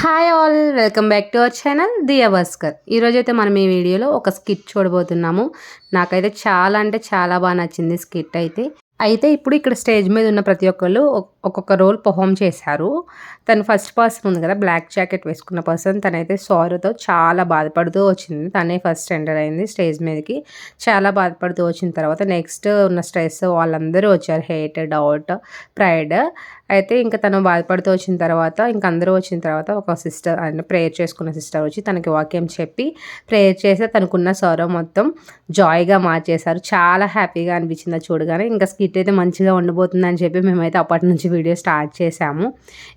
Hi all welcome back to our channel Diya Bhaskar ఈరోజు అయితే మనం ఈ వీడియోలో ఒక స్కిట్ చూడబోతున్నాము. నాకైతే చాలా అంటే చాలా బాగా నచ్చింది స్కిట్ అయితే. అయితే ఇప్పుడు ఇక్కడ స్టేజ్ మీద ఉన్న ప్రతి ఒక్కళ్ళు ఒక్కొక్క రోల్ పర్ఫామ్ చేశారు. తను ఫస్ట్ పర్సన్ ఉంది కదా బ్లాక్ జాకెట్ వేసుకున్న పర్సన్. తనైతే సారీతో చాలా బాధపడుతూ వచ్చింది. తనే ఫస్ట్ ఎంటర్ అయింది స్టేజ్ మీదకి. చాలా బాధపడుతూ వచ్చిన తర్వాత నెక్స్ట్ ఉన్న స్ట్రెస్ వాళ్ళందరూ వచ్చారు. Hate doubt pride. అయితే ఇంకా తను బాధపడుతూ వచ్చిన తర్వాత ఇంక అందరూ వచ్చిన తర్వాత ఒక సిస్టర్ అంటే ప్రేయర్ చేసుకున్న సిస్టర్ వచ్చి తనకి వాక్యం చెప్పి ప్రేయర్ చేస్తే తనకున్న సౌరవ్ మొత్తం జాయ్గా మార్చేశారు. చాలా హ్యాపీగా అనిపించింది చూడగానే. ఇంకా స్కిట్ అయితే మంచిగా ఉండబోతుంది అని చెప్పి మేమైతే అప్పటి నుంచి వీడియో స్టార్ట్ చేశాము.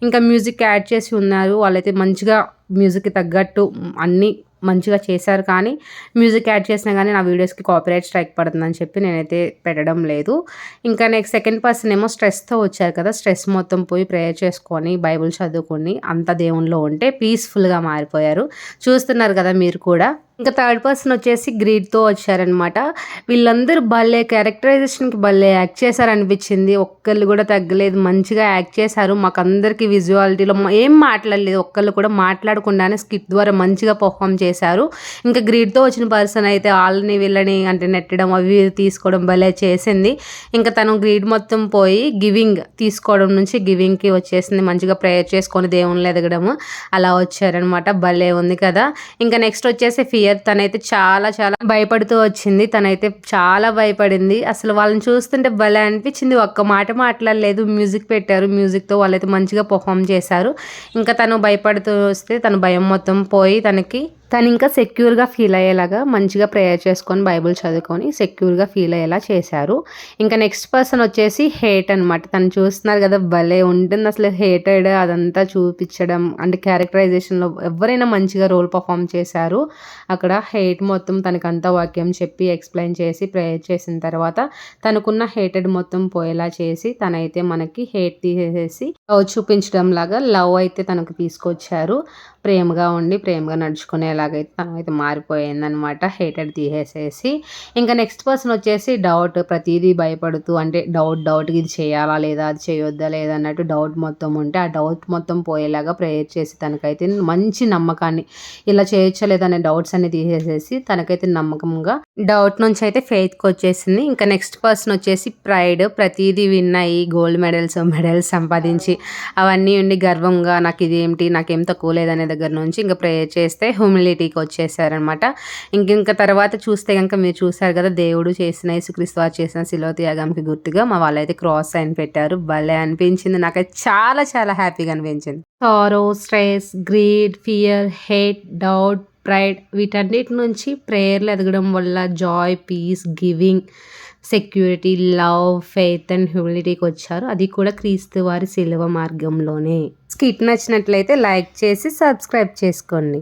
ఇంకా మ్యూజిక్ యాడ్ చేసి ఉన్నారు. వాళ్ళైతే మంచిగా మ్యూజిక్కి తగ్గట్టు అన్నీ మంచిగా చేశారు కానీ మ్యూజిక్ యాడ్ చేసినా కానీ నా వీడియోస్కి కాపీరైట్ స్ట్రైక్ పడుతుందని చెప్పి నేనైతే పెట్టడం లేదు. ఇంకా నెక్స్ట్ సెకండ్ పర్సన్ ఏమో స్ట్రెస్తో వచ్చారు కదా స్ట్రెస్ మొత్తం పోయి ప్రేయర్ చేసుకొని బైబుల్ చదువుకొని అంత దేవునిలో ఉంటే పీస్ఫుల్గా మారిపోయారు. చూస్తున్నారు కదా మీరు కూడా. ఇంకా థర్డ్ పర్సన్ వచ్చేసి గ్రీడ్తో వచ్చారనమాట వీళ్ళందరూ భలే క్యారెక్టరైజేషన్కి భలే యాక్ట్ చేశారనిపించింది. ఒక్కళ్ళు కూడా తగ్గలేదు. మంచిగా యాక్ట్ చేశారు. మాకు అందరికీ విజువాలిటీలో ఏం మాట్లాడలేదు. ఒక్కళ్ళు కూడా మాట్లాడకుండానే స్కిట్ ద్వారా మంచిగా పర్ఫామ్ చేశారు. ఇంకా గ్రీడ్తో వచ్చిన పర్సన్ అయితే వాళ్ళని వీళ్ళని అంటే నెట్టడం అవి తీసుకోవడం భలే చేసింది. ఇంకా తను గ్రీడ్ మొత్తం పోయి గివింగ్ తీసుకోవడం నుంచి గివింగ్కి వచ్చేసింది. మంచిగా ప్రేయర్ చేసుకొని దేవుళ్ళు ఎదగడము అలా వచ్చారనమాట భలే ఉంది కదా. ఇంకా నెక్స్ట్ వచ్చేసి ఫీ ఇయర్ తనైతే చాలా చాలా భయపడుతూ వచ్చింది. తనైతే చాలా భయపడింది. అసలు వాళ్ళని చూస్తుంటే భలే అనిపించింది. ఒక్క మాట మాట్లాడలేదు. మ్యూజిక్ పెట్టారు. మ్యూజిక్తో వాళ్ళైతే మంచిగా పర్ఫామ్ చేశారు. ఇంకా తను భయపడుతూ వస్తే తన భయం మొత్తం పోయి తనకి తను ఇంకా సెక్యూర్గా ఫీల్ అయ్యేలాగా మంచిగా ప్రేయర్ చేసుకొని బైబుల్ చదువుకొని సెక్యూర్గా ఫీల్ అయ్యేలా చేశారు. ఇంకా నెక్స్ట్ పర్సన్ వచ్చేసి హేట్ అనమాట తను చూస్తున్నారు కదా భలే ఉంటుంది అసలు హేటెడ్ అదంతా చూపించడం అంటే క్యారెక్టరైజేషన్లో ఎవరైనా మంచిగా రోల్ పర్ఫామ్ చేశారు. అక్కడ హేట్ మొత్తం తనకంతా వాక్యం చెప్పి ఎక్స్ప్లెయిన్ చేసి ప్రేయర్ చేసిన తర్వాత తనకున్న హేటెడ్ మొత్తం పోయేలా చేసి తనైతే మనకి హేట్ తీసేసి చూపించడం లాగా లవ్ అయితే తనకు తీసుకొచ్చారు. ప్రేమగా ఉండి ప్రేమగా నడుచుకునేలాగైతే తనైతే మారిపోయిందనమాట హేటెడ్ తీసేసేసి. ఇంకా నెక్స్ట్ పర్సన్ వచ్చేసి డౌట్ ప్రతిదీ భయపడుతూ అంటే డౌట్ డౌట్ ఇది చేయాలా లేదా అది చేయొద్దా లేదా అన్నట్టు డౌట్ మొత్తం ఉంటే ఆ డౌట్ మొత్తం పోయేలాగా ప్రేయర్ చేసి తనకైతే మంచి నమ్మకాన్ని ఇలా చేయొచ్చా లేదా అనే డౌట్స్ అన్ని తీసేసేసి తనకైతే నమ్మకంగా డౌట్ నుంచి అయితే ఫెయిత్కి వచ్చేసింది ఇంకా నెక్స్ట్ పర్సన్ వచ్చేసి ప్రైడ్. ప్రతిదీ విన్నాయి గోల్డ్ మెడల్స్ మెడల్స్ సంపాదించి అవన్నీ ఉండి గర్వంగా నాకు ఇది ఇదేంటి నాకేం తక్కువ లేదనే దగ్గర నుంచి ఇంకా ప్రేయర్ చేస్తే హ్యూమిలిటీకి వచ్చేసారనమాట ఇంక ఇంకా తర్వాత చూస్తే కనుక మీరు చూసారు కదా దేవుడు చేసిన యేసుక్రీస్తు చేసిన శిలో త్యాగంకి గుర్తుగా మా వాళ్ళైతే క్రాస్ సైన్ పెట్టారు. భలే అనిపించింది. నాకైతే చాలా చాలా హ్యాపీగా అనిపించింది. Sorrow stress greed fear hate doubt pride వీటన్నిటి నుంచి ప్రేయర్లు ఎదగడం వల్ల joy peace giving security love faith and హ్యూమిలిటీకి వచ్చారు. అది కూడా క్రీస్తు వారి శిలువ మార్గంలోనే. స్కిట్ నచ్చినట్లయితే లైక్ చేసి సబ్స్క్రైబ్ చేసుకోండి.